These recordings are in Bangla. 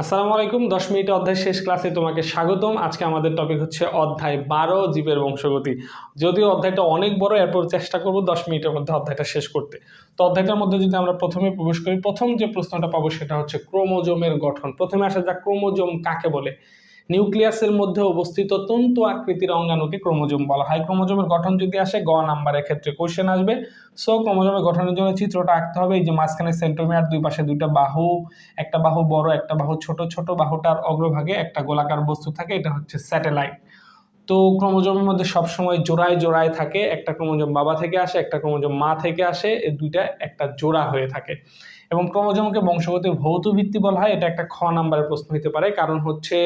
আসসালামু আলাইকুম, দশ মিনিট অধ্যায় শেষ ক্লাসে তোমাকে স্বাগতম। আজকে আমাদের টপিক হচ্ছে অধ্যায় বারো, জীবের বংশগতি। যদিও অধ্যায়টা অনেক বড়, এরপর চেষ্টা করব দশ মিনিটের মধ্যে অধ্যায়টা শেষ করতে। তো অধ্যায়টার মধ্যে যদি আমরা প্রথমে প্রবেশ করি, প্রথম যে প্রশ্নটা পাবো সেটা হচ্ছে ক্রোমোজোমের গঠন। প্রথমে আসা যাক ক্রোমোজোম কাকে বলে? নিউক্লিয়াসের মধ্যে অবস্থিত তন্তু আকৃতির অঙ্গাণুকে ক্রোমোজোম বলা হয়। ক্রোমোজোমের গঠন যদি আসে, গ নাম্বারের ক্ষেত্রে কোশ্চেন আসবে। সো ক্রোমোজোমের গঠনের জন্য চিত্রটা আঁকতে হবে। এই যে মাঝখানে সেন্টোমিয়ার দুই পাশে দুইটা বাহু, একটা বাহু বড়, একটা বাহু ছোট। ছোট বাহুটার অগ্রভাগে একটা গোলাকার বস্তু থাকে, এটা হচ্ছে স্যাটেলাইট। তো ক্রোমোজোমের মধ্যে সবসময় জোড়ায় জোড়ায় থাকে। একটা ক্রোমোজোম বাবা থেকে আসে, একটা ক্রোমোজোম মা থেকে আসে, এই দুইটা একটা জোড়া হয়ে থাকে। এবং ক্রোমোজোমকে বংশগতির ভৌত ভিত্তি বলা হয়। এটা একটা খ নাম্বারের প্রশ্ন হতে পারে। কারণ হচ্ছে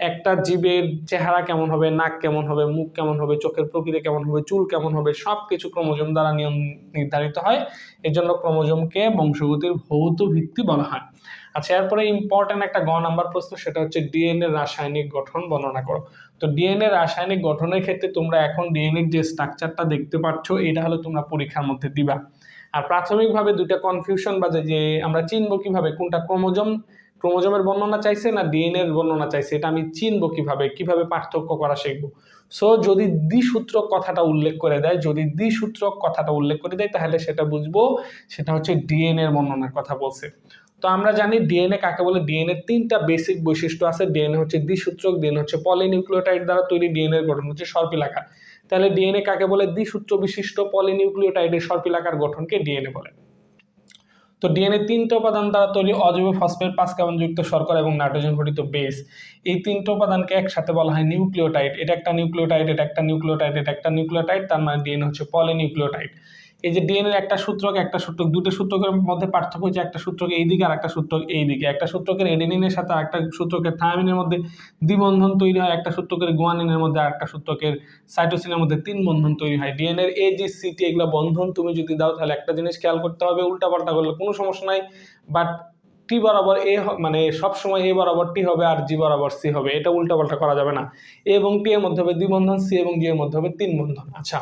একটা জীবের চেহারা কেমন হবে, নাক কেমন হবে, মুখ কেমন হবে, চোখের প্রকৃতি কেমন হবে, চুল কেমন হবে সব কিছু ক্রোমোজোম দ্বারা নিয়ম নির্ধারিত হয়। এই জন্য ক্রোমোজোমকে বংশগতির ভৌত ভিত্তি বলা হয়। আচ্ছা এরপরে ইম্পর্ট্যান্ট একটা গ নাম্বার প্রশ্ন, সেটা হচ্ছে ডিএনএ রাসায়নিক গঠন বর্ণনা করো। তো ডিএনএ রাসায়নিক গঠনের ক্ষেত্রে তোমরা এখন ডিএনএর যে স্ট্রাকচারটা দেখতে পাচ্ছ, এটা হলো তোমরা পরীক্ষার মধ্যে দিবা। আর প্রাথমিকভাবে দুইটা কনফিউশন বাজে যে আমরা চিনবো কীভাবে, কোনটা ক্রোমোজোম ক্রোমোজোমের বর্ণনা চাইছে না ডিএনএ এর বর্ণনা চাইছে? এটা আমি চিনবো কীভাবে কীভাবে পার্থক্য করা শিখব? সো যদি দ্বিসূত্রক কথাটা উল্লেখ করে দেয়, যদি দ্বিসূত্রক কথাটা উল্লেখ করে দেয়, তাহলে সেটা বুঝব, সেটা হচ্ছে ডিএনএ এর বর্ণনার কথা বলছে। তো আমরা জানি ডিএনএ কাকে বলে? ডিএনএ তিনটা বেসিক বৈশিষ্ট্য আছে। ডিএনএ হচ্ছে দ্বিসূত্রক, ডিএনএ হচ্ছে পলিনিউক্লিওটাইড দ্বারা তৈরি ডিএনএ গঠন হচ্ছে সর্পিলাকার। তাহলে ডিএনএ কাকে বলে? দ্বিসূত্র বিশিষ্ট পলিনিউক্লিওটাইডের সর্পিলাকার গঠনকে ডিএনএ বলে। তো ডিএনএ তিনটা উপাদান দ্বারা তৈরি অজৈব ফসফেট পাঁচ কার্বনযুক্ত শর্করা এবং নাইট্রোজেন ঘটিত বেস এই তিনটা উপাদানকে একসাথে বলা হয় নিউক্লিওটাইড। এটা একটা নিউক্লিওটাইড, এটা একটা নিউক্লিওটাইড, এটা একটা নিউক্লিওটাইড, তার মানে ডিএনএ হচ্ছে পলিনিউক্লিওটাইড এই যে ডিএনএর একটা সূত্রক একটা সূত্রক, দুটো সূত্রকের মধ্যে পার্থক্য হচ্ছে একটা সূত্রক এই দিকে আর একটা সূত্রক এই দিকে। একটা সূত্রকের এডেনিনের সাথে একটা সূত্রকের থায়ামিনের মধ্যে দ্বিবন্ধন তৈরি হয়, একটা সূত্রকের গুয়ানিনের মধ্যে আর একটা সূত্রকের সাইটোসিনের মধ্যে তিন বন্ধন তৈরি হয়। ডিএনএর এ জি সিটি এগুলো বন্ধন তুমি যদি দাও তাহলে একটা জিনিস খেয়াল করতে হবে, উল্টাপাল্টা করলে কোনো সমস্যা নাই। বাট টি বরাবর এ মানে সব সময় এ বরাবর টি হবে আর জি বরাবর সি হবে, এটা উল্টাপাল্টা করা যাবে না। এ এবং টি এর মধ্যে হবে দ্বিবন্ধন সি এবং জি এর মধ্যে হবে তিন বন্ধন আচ্ছা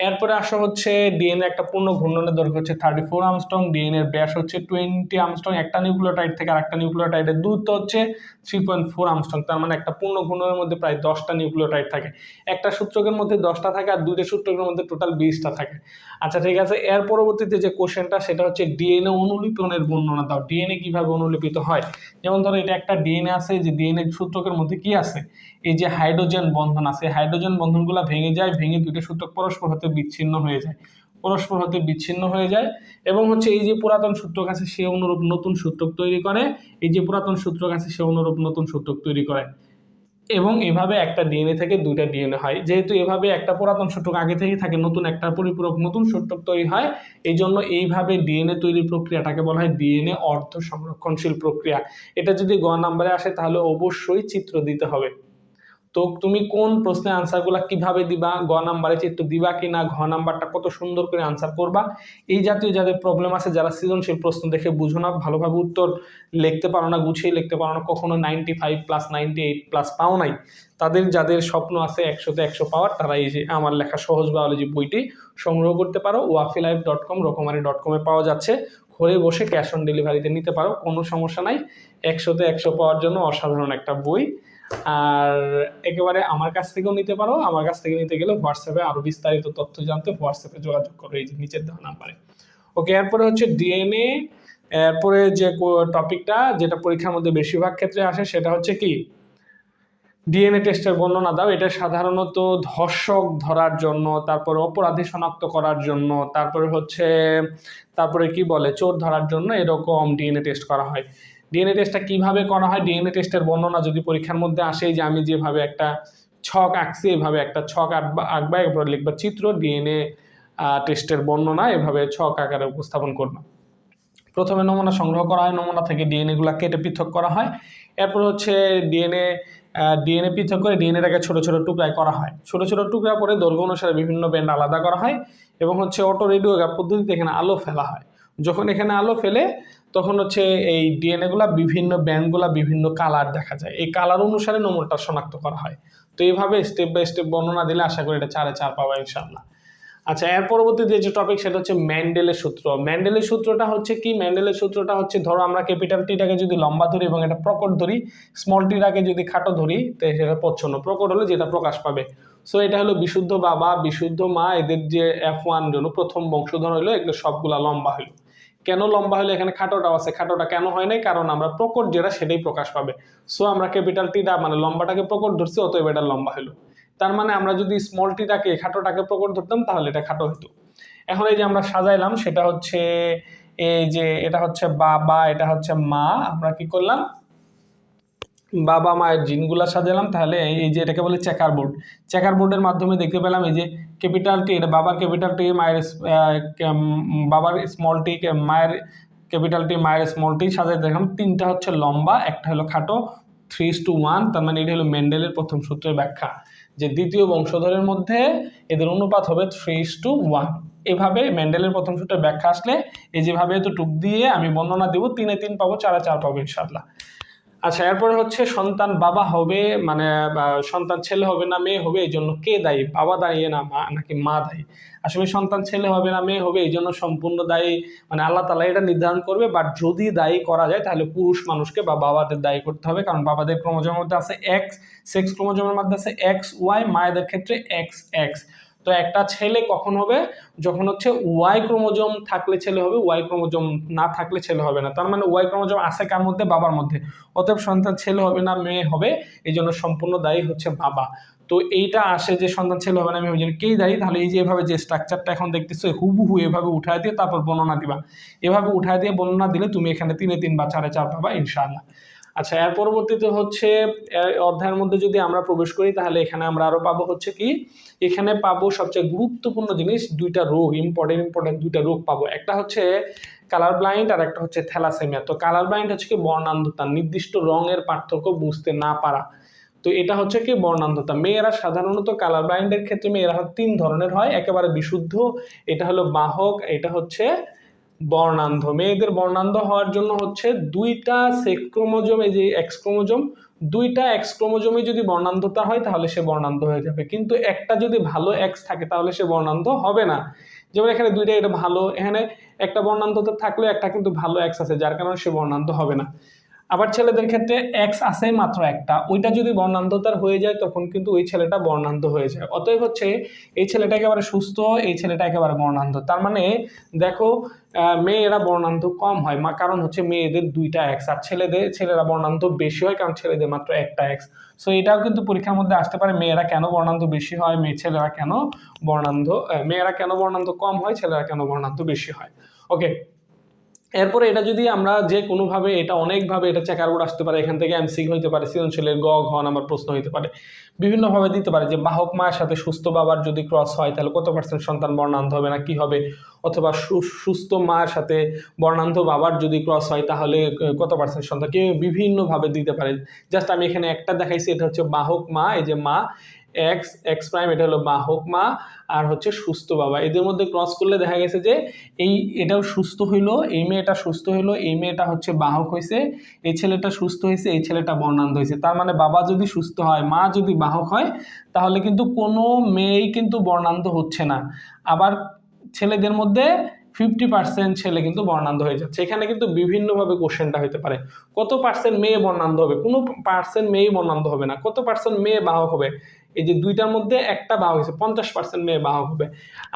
এরপরে আসা হচ্ছে ডিএনএ একটা পূর্ণ ঘূর্ণনের দৈর্ঘ্য হচ্ছে থার্টি ফোর আমস্ট্রং ডিএনএর ব্যাস হচ্ছে টোয়েন্টি আমস্ট্রং একটা নিউক্লিওটাইড থেকে আর একটা নিউক্লিওটাইডের দূরত্ব হচ্ছে থ্রি পয়েন্ট ফোর আমস্ট্রং তার মানে একটা পূর্ণ ঘূর্ণনের মধ্যে প্রায় দশটা নিউক্লিওটাইড থাকে। একটা সূত্রকের মধ্যে দশটা থাকে আর দুইটা সূত্রকের মধ্যে টোটাল বিশটা থাকে। আচ্ছা ঠিক আছে, এর পরবর্তীতে যে কোশ্চেনটা সেটা হচ্ছে ডিএনএ অনুলিপনের বর্ণনা দাও। ডিএনএ কীভাবে অনুলিপিত হয়? যেমন ধরো, এটা একটা ডিএনএ আছে যে ডিএনএ সূত্রকের মধ্যে কি আছে? এই যে হাইড্রোজেন বন্ধন আছে হাইড্রোজেন বন্ধনগুলো ভেঙে যায়, ভেঙে দুটো সূত্রক পরস্পর হতে বিচ্ছিন্ন হয়ে যায়। পরস্পর হতে বিচ্ছিন্ন হয়ে যায় এবং হচ্ছে এই যে পুরাতন সূত্রক আছে, সে অনুরূপ নতুন সূত্রক তৈরি করে। এই যে পুরাতন সূত্রক আছে, সে অনুরূপ নতুন সূত্রক তৈরি করে। এবং এভাবে একটা ডিএনএ থেকে দুইটা ডিএনএ হয়। যেহেতু এভাবে একটা পুরাতন সূত্রক আগে থেকে থাকে, নতুন একটা পরিপূরক নতুন সূত্রক তৈরি হয় এই জন্য এইভাবে ডিএনএ তৈরির প্রক্রিয়াটাকে বলা হয় ডিএনএ অর্ধ সংরক্ষণশীল প্রক্রিয়া। এটা যদি গ নাম্বারে আসে, তাহলে অবশ্যই চিত্র দিতে হবে। তো তুমি কোন প্রশ্নের আনসারগুলো কীভাবে দিবা, গ নাম্বারে চিত্র দিবা কি না ঘ নাম্বারটা কত সুন্দর করে আনসার করবা, এই জাতীয় যাদের প্রবলেম আছে যারা সৃজনশীল প্রশ্ন দেখে বুঝো না, ভালোভাবে উত্তর লিখতে পারো না, গুছিয়ে লিখতে পারো না, কখনো ninety five plus ninety eight plus পাও নাই। তাদের যাদের স্বপ্ন আছে একশোতে একশো পাওয়ার, তারা এই যে আমার লেখা সহজ বায়োলজি বইটি সংগ্রহ করতে পারো ওয়াফি লাইফ ডট কম রকমারি ডট কমে পাওয়া যাচ্ছে। ঘরে বসে ক্যাশ অন ডেলিভারিতে নিতে পারো, কোনো সমস্যা নাই। একশোতে একশো পাওয়ার জন্য অসাধারণ একটা বই। আর একেবারে আমার কাছ থেকেও নিতে পারো। আমার কাছ থেকে নিতে গেলে হোয়াটসঅ্যাপে আরও বিস্তারিত তথ্য জানতে হোয়াটসঅ্যাপে যোগাযোগ করো এই নিচের দেওয়া নাম্বারে। ওকে এরপরে হচ্ছে ডিএনএ এরপরে যে টপিকটা যেটা পরীক্ষার মধ্যে বেশিরভাগ ক্ষেত্রে আসে, সেটা হচ্ছে কি? ডিএনএ টেস্টের বর্ণনা দাও। এটা সাধারণত ধর্ষক ধরার জন্য, তারপরে অপরাধী শনাক্ত করার জন্য, তারপরে হচ্ছে, তারপরে কি বলে? চোর ধরার জন্য এরকম ডিএনএ টেস্ট করা হয়। ডিএনএ টেস্টটা কীভাবে করা হয়? ডিএনএ টেস্টের বর্ণনা যদি পরীক্ষার মধ্যে আসে, যে আমি যেভাবে একটা ছক আঁকছি, এভাবে একটা ছক আঁকবা আঁকবা, এরপর লিখবা চিত্র ডিএনএ টেস্টের বর্ণনা, এভাবে ছক আকারে উপস্থাপন করবা। প্রথমে নমুনা সংগ্রহ করা হয়, নমুনা থেকে ডিএনএগুলো কেটে পৃথক করা হয়। এরপর হচ্ছে ডিএনএ ডিএনএ পৃথক করে ডিএনএটাকে ছোটো ছোটো টুকরায় করা হয়। ছোটো ছোটো টুকরা করে দৈর্ঘ্য অনুসারে বিভিন্ন ব্যান্ড আলাদা করা হয় এবং হচ্ছে অটো রেডিওগ্রাফ পদ্ধতিতে এখানে আলো ফেলা হয়। যখন এখানে আলো ফেলে তখন হচ্ছে এই ডিএনএগুলা বিভিন্ন ব্যান্ডগুলা বিভিন্ন কালার দেখা যায়। এই কালার অনুসারে নমুনাটা শনাক্ত করা হয়। তো এইভাবে স্টেপ বাই স্টেপ বর্ণনা দিলে আশা করি এটা চারে চার পাবা ইনশাল্লাহ আচ্ছা এর পরবর্তীতে যে টপিক সেটা হচ্ছে ম্যান্ডেলের সূত্র। ম্যান্ডেলের সূত্রটা হচ্ছে কি? ম্যান্ডেলের সূত্রটা হচ্ছে, ধরো আমরা ক্যাপিটাল টিটাকে যদি লম্বা ধরি এবং এটা প্রকট ধরি স্মল টিটাকে যদি খাটো ধরি, তো সেটা প্রচ্ছন্ন। প্রকট হলে যেটা প্রকাশ পাবে। সো এটা হলো বিশুদ্ধ বাবা, বিশুদ্ধ মা, এদের যে এফ ওয়ান প্রথম বংশধর হলো এগুলো সবগুলা লম্বা হলো কেন লম্বা হলে এখানে খাটোটাও আছে? খাটোটা কেন হয় নাই? কারণ আমরা প্রকট যেটা সেটাই প্রকাশ পাবে। সো আমরা ক্যাপিটাল টিটা মানে লম্বাটাকে প্রকট ধরছি, অতএব এটা লম্বা হলো। তার মানে আমরা যদি স্মল টিটাকে খাটোটাকে প্রকট ধরতাম, তাহলে এটা খাটো হতো। এখন এই যে আমরা সাজাইলাম, সেটা হচ্ছে এই যে, এটা হচ্ছে বাবা, এটা হচ্ছে মা, আমরা কি করলাম? বাবা মায়ের জিনগুলা সাজালাম, তাহলে এই যে এটাকে বলে চেকার বোর্ড চেকার বোর্ডের মাধ্যমে দেখতে পেলাম এই যে ক্যাপিটাল টি এটা বাবার ক্যাপিটাল টি মায়ের বাবার স্মল টি মায়ের ক্যাপিটাল টি মায়ের স্মল টি সাজাই দেখলাম। তিনটা হচ্ছে লম্বা, একটা হলো খাটো থ্রি টু ওয়ান তার মানে এটা হলো মেন্ডেলের প্রথম সূত্রের ব্যাখ্যা। যে দ্বিতীয় বংশধরের মধ্যে এদের অনুপাত হবে থ্রি টু ওয়ান এভাবে মেন্ডেলের প্রথম সূত্রের ব্যাখ্যা আসলে এই যেভাবে তো টুক দিয়ে আমি বর্ণনা দেবো, তিনে তিন পাবো, চারে চার পাবো ইনশাল্লাহ আচ্ছা এরপরে হচ্ছে সন্তান বাবা হবে মানে সন্তান ছেলে হবে না মেয়ে হবে এই জন্য কে দায়ী? বাবা দায়ী না মা, নাকি মা দায়ী? আসলে সন্তান ছেলে হবে না মেয়ে হবে এই জন্য সম্পূর্ণ দায়ী মানে আল্লাহ তালা এটা নির্ধারণ করবে বাট যদি দায়ী করা যায়, তাহলে পুরুষ মানুষকে বা বাবাদের দায়ী করতে হবে, কারণ বাবাদের ক্রমজমের মধ্যে আছে এক্স সেক্স ক্রমজমের মধ্যে আছে এক্স ওয়াই মায়েদের ক্ষেত্রে এক্স এক্স তো একটা ছেলে কখন হবে? যখন হচ্ছে ওয়াই ক্রোমোজোম থাকলে ছেলে হবে, ওয়াই ক্রোমোজোম না থাকলে ছেলে হবে না। তার মানে ওয়াই ক্রোমোজোম আছে কার মধ্যে? বাবার মধ্যে। অতএব সন্তান ছেলে হবে না, মেয়ে হবে এই জন্য সম্পূর্ণ দায়ী হচ্ছে বাবা। তো এইটা আসে যে সন্তান ছেলে হবে না আমি জন্য কেই দায়ী? তাহলে এই যে এভাবে যে স্ট্রাকচারটা এখন দেখতেছো হুবহু এভাবে উঠায় দিয়ে তারপর বর্ণনা দিবা। এভাবে উঠায় দিয়ে বর্ণনা দিলে তুমি এখানে তিনে তিন বা চারে চার পাবা, ইনশাআল্লাহ। আচ্ছা এর পরবর্তীতে হচ্ছে অধ্যায়ের মধ্যে যদি আমরা প্রবেশ করি, তাহলে এখানে আমরা আরও পাবো হচ্ছে কি? এখানে পাবো সবচেয়ে গুরুত্বপূর্ণ জিনিস দুইটা রোগ ইম্পর্টেন্ট ইম্পর্টেন্ট দুইটা রোগ পাবো। একটা হচ্ছে কালার ব্লাইন্ড আর একটা হচ্ছে থ্যালাসেমিয়া তো কালার ব্লাইন্ড হচ্ছে কি? বর্ণান্ধতা, নির্দিষ্ট রঙের পার্থক্য বুঝতে না পারা। তো এটা হচ্ছে কি? বর্ণান্ধতা। মেয়েরা সাধারণত কালার ব্লাইন্ডের ক্ষেত্রে মেয়েরা তিন ধরনের হয়। একেবারে বিশুদ্ধ, এটা হলো বাহক, এটা হচ্ছে বর্ণান্ধ। মেয়েদের বর্ণান্ধ হওয়ার জন্য হচ্ছে দুইটা সেক্রোমোজম ক্রোমোজোম, এই যে এক্সক্রোমোজম দুইটা এক্সক্রোমোজমে যদি বর্ণান্ধতা হয় তাহলে সে বর্ণান্ধ হয়ে যাবে। কিন্তু একটা যদি ভালো এক্স থাকে তাহলে সে বর্ণান্ধ হবে না। যেমন এখানে দুইটা এটা ভালো, এখানে একটা বর্ণান্ধতা থাকলেও একটা কিন্তু ভালো এক্স আছে, যার কারণে সে বর্ণান্ধ হবে না। আবার ছেলেদের ক্ষেত্রে এক্স আছে মাত্র একটা। ওইটা যদি বর্ণান্ধতার হয়ে যায়, তখন কিন্তু ওই ছেলেটা বর্ণান্ত হয়ে যায়। অতএব হচ্ছে, এই ছেলেটা একেবারে সুস্থ, এই ছেলেটা একেবারে বর্ণান্ত তার মানে দেখো মেয়েরা বর্ণান্ত কম হয়। মা কারণ হচ্ছে মেয়েদের দুইটা এক্স আর ছেলেদের, ছেলেরা বর্ণান্ত বেশি হয়, কারণ ছেলেদের মাত্র একটা এক্স সো এটাও কিন্তু পরীক্ষার মধ্যে আসতে পারে, মেয়েরা কেন বর্ণান্ত বেশি হয়, মেয়ে ছেলেরা কেন বর্ণান্ত মেয়েরা কেন বর্ণান্ত কম হয়, ছেলেরা কেন বর্ণান্ত বেশি হয়। ওকে এরপরে এটা যদি আমরা যে কোনোভাবে এটা অনেকভাবে এটা চেকার বোর্ড আসতে পারে, এখান থেকে এমসিক হইতে পারে, সৃজনশীলের গ, ঘ নাম্বার প্রশ্ন হইতে পারে, বিভিন্নভাবে দিতে পারে যে বাহক মায়ের সাথে সুস্থ বাবার যদি ক্রস হয়, তাহলে কত পার্সেন্ট সন্তান বর্ণান্ধ হবে না, কি হবে? অথবা সুস্থ মায়ের সাথে বর্ণান্ধ বাবার যদি ক্রস হয়, তাহলে কত পার্সেন্ট সন্তান? কেউ বিভিন্নভাবে দিতে পারে। জাস্ট আমি এখানে একটা দেখাইছি, এটা হচ্ছে বাহক মা, এই যে মা এক্স এক্স প্রাইম এটা হলো বাহক মা, আর হচ্ছে সুস্থ বাবা। এদের মধ্যে ক্রস করলে দেখা গেছে যে এই এটাও সুস্থ হইল, এই মেয়েটা সুস্থ হইল, এই মেয়েটা হচ্ছে বাহক হয়েছে এই ছেলেটা সুস্থ হয়েছে এই ছেলেটা বর্ণান্ত হয়েছে তার মানে বাবা যদি সুস্থ হয়, মা যদি বাহক হয়, তাহলে কিন্তু কোনো মেয়েই কিন্তু বর্ণান্ত হচ্ছে না। আবার ছেলেদের মধ্যে ফিফটি পার্সেন্ট ছেলে কিন্তু বর্ণান্ধ হয়ে যাচ্ছে। এখানে কিন্তু বিভিন্নভাবে কোশ্চেনটা হতে পারে। কত পার্সেন্ট মেয়ে বর্ণান্ধ হবে? কোনো পার্সেন্ট মেয়েই বর্ণান্ধ হবে না। কত পার্সেন্ট মেয়ে বাহক হবে? এই যে দুইটার মধ্যে একটা বাহক হয়েছে, পঞ্চাশ পার্সেন্ট মেয়ে বাহক হবে।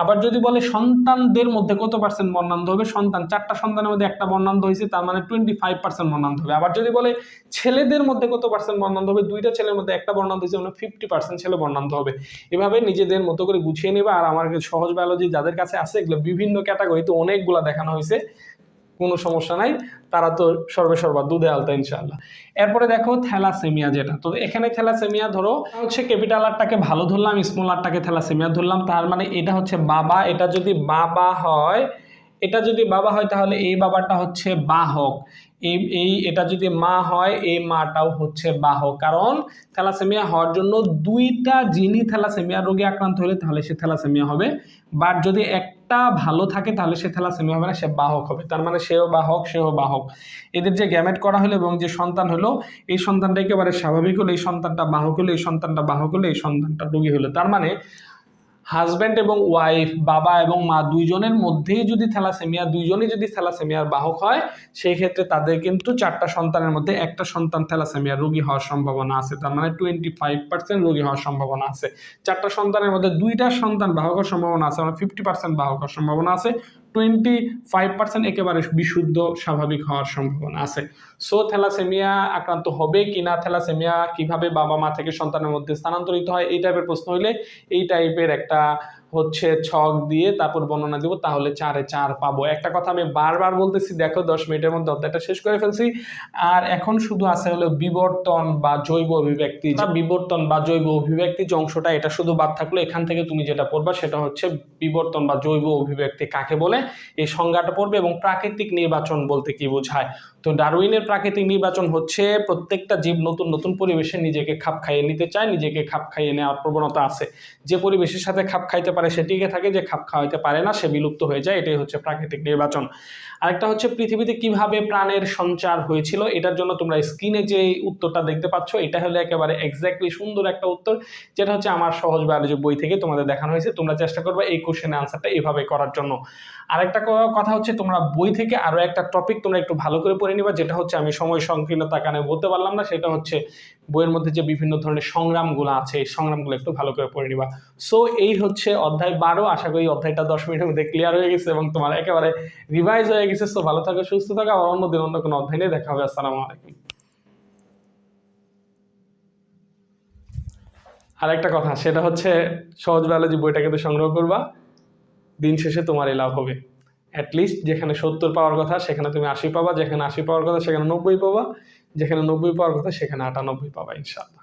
আবার যদি বলে সন্তানদের মধ্যে কত পার্সেন্ট বর্ণান্ধ হবে? সন্তান, চারটা সন্তানের মধ্যে একটা বর্ণান্ধ হয়েছে, তার মানে টোয়েন্টি ফাইভ পার্সেন্ট বর্ণান্ধ হবে। আবার যদি বলে ছেলেদের মধ্যে কত পার্সেন্ট বর্ণান্ধ হবে? দুইটা ছেলের মধ্যে একটা বর্ণান্ধ হয়েছে মানে ফিফটি পার্সেন্ট ছেলে বর্ণান্ধ হবে। এভাবে নিজেদের মতো করে গুছিয়ে নেবে। আর আমার সহজ বায়োলজি যাদের কাছে আছে, এগুলো বিভিন্ন ক্যাটাগরিতে অনেকগুলো দেখানো হয়েছে। কোনো সমস্যা নাই। তারা তো সর্বে সর্বা দুধে আলতা ইনশাল্লাহ এরপরে দেখো থ্যালাসেমিয়া যেটা। তো এখানে থ্যালাসেমিয়া ধরো, হচ্ছে ক্যাপিটাল আরটাকে ভালো ধরলাম, স্মল আরটাকে থ্যালাসেমিয়া ধরলাম। তার মানে এটা হচ্ছে বাবা, এটা যদি বাবা হয় এটা যদি বাবা হয় তাহলে এই বাবাটা হচ্ছে বাহক। এই এই, এটা যদি মা হয়, এই মাটাও হচ্ছে বাহক। কারণ থ্যালাসেমিয়া হওয়ার জন্য দুইটা জিনই থ্যালাসেমিয়া রোগে আক্রান্ত হলে তাহলে সে থ্যালাসেমিয়া হবে। বাট যদি একটা ভালো থাকে তাহলে সে থ্যালাসেমিয়া হবে না, সে বাহক হবে। তার মানে সেও বাহক সেও বাহক। এদের যে গ্যামেট করা হলো এবং যে সন্তান হলো, এই সন্তানটা একেবারে স্বাভাবিক হলো, এই সন্তানটা বাহক হলো, এই সন্তানটা বাহক হলো, এই সন্তানটা রোগী হলো। তার মানে হাজব্যান্ড এবং ওয়াইফ, বাবা এবং মা দুইজনের মধ্যেই যদি থ্যালাসেমিয়া, দুইজনই যদি থ্যালাসেমিয়ার বাহক হয় সেই ক্ষেত্রে তাদের কিন্তু চারটা সন্তানের মধ্যে একটা সন্তান থ্যালাসেমিয়ার রোগী হওয়ার সম্ভাবনা আছে। তার মানে টোয়েন্টি ফাইভ পার্সেন্ট রোগী হওয়ার সম্ভাবনা আছে। চারটা সন্তানের মধ্যে দুইটা সন্তান বাহক হওয়ার সম্ভাবনা আছে মানে ফিফটি পার্সেন্ট বাহক হওয়ার সম্ভাবনা আছে। টোয়েন্টি ফাইভ পার্সেন্ট একেবারে বিশুদ্ধ স্বাভাবিক হওয়ার সম্ভাবনা আছে। সো থ্যালাসেমিয়া আক্রান্ত হবে কি না? থ্যালাসেমিয়া কীভাবে বাবা মা থেকে সন্তানের মধ্যে স্থানান্তরিত হয়? এই টাইপের প্রশ্ন হইলে এই টাইপের একটা হচ্ছে ছক দিয়ে তারপর বর্ণনা দিব তাহলে চারে চার পাবো। একটা কথা আমি বারবার বলতেছি দেখো দশ মিনিটের মধ্যে অধ্যায়টা শেষ করে ফেলছি। আর এখন শুধু আছে হলো বিবর্তন বা জৈব অভিব্যক্তি। যা বিবর্তন বা জৈব অভিব্যক্তি যে অংশটা এটা শুধু বাদ থাকল এখান থেকে তুমি যেটা পড়বা সেটা হচ্ছে বিবর্তন বা জৈব অভিব্যক্তি কাকে বলে? এই সংজ্ঞাটা পড়বে এবং প্রাকৃতিক নির্বাচন বলতে কি বোঝায়? তো ডারউইনের প্রাকৃতিক নির্বাচন হচ্ছে, প্রত্যেকটা জীব নতুন নতুন পরিবেশে নিজেকে খাপ খাইয়ে নিতে চায়, নিজেকে খাপ খাইয়ে নেওয়ার প্রবণতা আছে। যে পরিবেশের সাথে খাপ খাইতে পারে সে টিকে থাকে, যে খাপ খাওয়াইতে পারে না সে বিলুপ্ত হয়ে যায়, এটাই হচ্ছে প্রাকৃতিক নির্বাচন। আরেকটা হচ্ছে পৃথিবীতে কীভাবে প্রাণের সঞ্চার হয়েছিল, এটার জন্য তোমরা স্ক্রিনে যে উত্তরটা দেখতে পাচ্ছ, এটা হলো একেবারে এক্স্যাক্টলি সুন্দর একটা উত্তর, যেটা হচ্ছে আমার সহজ বায়োলজি বই থেকে তোমাদের দেখানো হয়েছে। তোমরা চেষ্টা করবে এই কোশ্চেনের আনসারটা এভাবে করার জন্য। আরেকটা কথা হচ্ছে তোমরা বই থেকে আরও একটা টপিক তোমরা একটু ভালো করে পড়ে নিবা, যেটা হচ্ছে আমি সময় সংকীর্ণতা কারণে বলতে পারলাম না, সেটা হচ্ছে বইয়ের মধ্যে যে বিভিন্ন ধরনের সংগ্রামগুলো আছে, এই সংগ্রামগুলো একটু ভালো করে পড়ে নিবা। সো এই হচ্ছে অধ্যায় বারো, আশা করি অধ্যায়টা দশ মিনিটের মধ্যে ক্লিয়ার হয়ে গেছে এবং তোমার একেবারে রিভাইজ হয়ে গেছে। সো ভালো থাকো, সুস্থ থাকো, আবার অন্যদিন অন্য কোনো অধ্যায় নিয়ে দেখা হবে। আসসালামু আলাইকুম। আরেকটা কথা, সেটা হচ্ছে সহজ বায়োলজি বইটা কিন্তু সংগ্রহ করবা, দিন শেষে তোমার তোমারই লাভ হবে। অ্যাটলিস্ট যেখানে সত্তর পাওয়ার কথা, সেখানে তুমি আশি পাবা, যেখানে আশি পাওয়ার কথা, সেখানে নব্বই পাবা, যেখানে নব্বই পাওয়ার কথা, সেখানে আটানব্বই পাবা, ইনশাআল্লাহ।